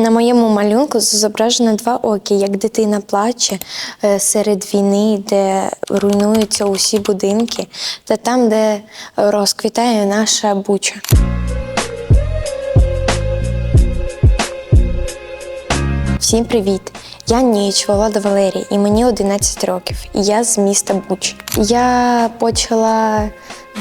На моєму малюнку зображено два оки, як дитина плаче е, серед війни, де руйнуються усі будинки, та там, де розквітає наша буча. Всім привіт! Я Ніч Волода Валерій, і мені 11 років. І я з міста Буч. Я почала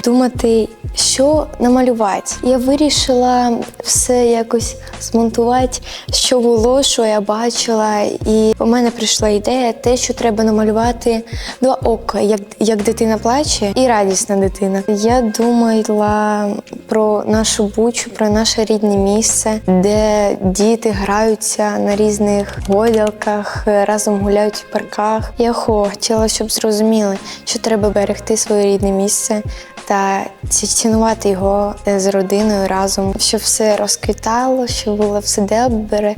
думати, що намалювати. Я вирішила все якось змонтувати, що було, що я бачила. І у мене прийшла ідея, те, що треба намалювати два ока, як, як дитина плаче, і радісна дитина. Я думала про нашу бучу, про наше рідне місце, де діти граються на різних гойдалках, разом гуляють в парках. Я хотіла, щоб зрозуміли, що треба берегти своє рідне місце та цінувати його е, з родиною разом, щоб все розквітало, щоб було все добре,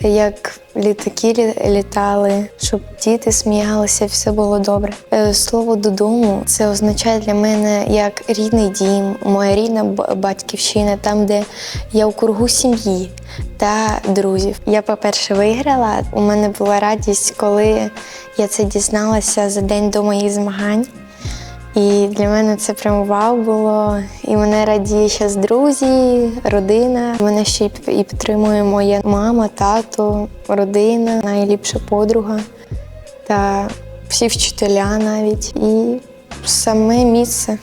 як літаки літали, щоб діти сміялися, все було добре. Е, Слово додому це означає для мене як рідний дім, моя рідна батьківщина, там, де я у кругу сім'ї та друзів. Я, по-перше, виграла. У мене була радість, коли я це дізналася за день до моїх змагань. І для мене це прям вау було. І мене радіє зараз друзі, родина. Мене ще і підтримує моя мама, тато, родина, найліпша подруга та всі вчителя навіть. І саме місце.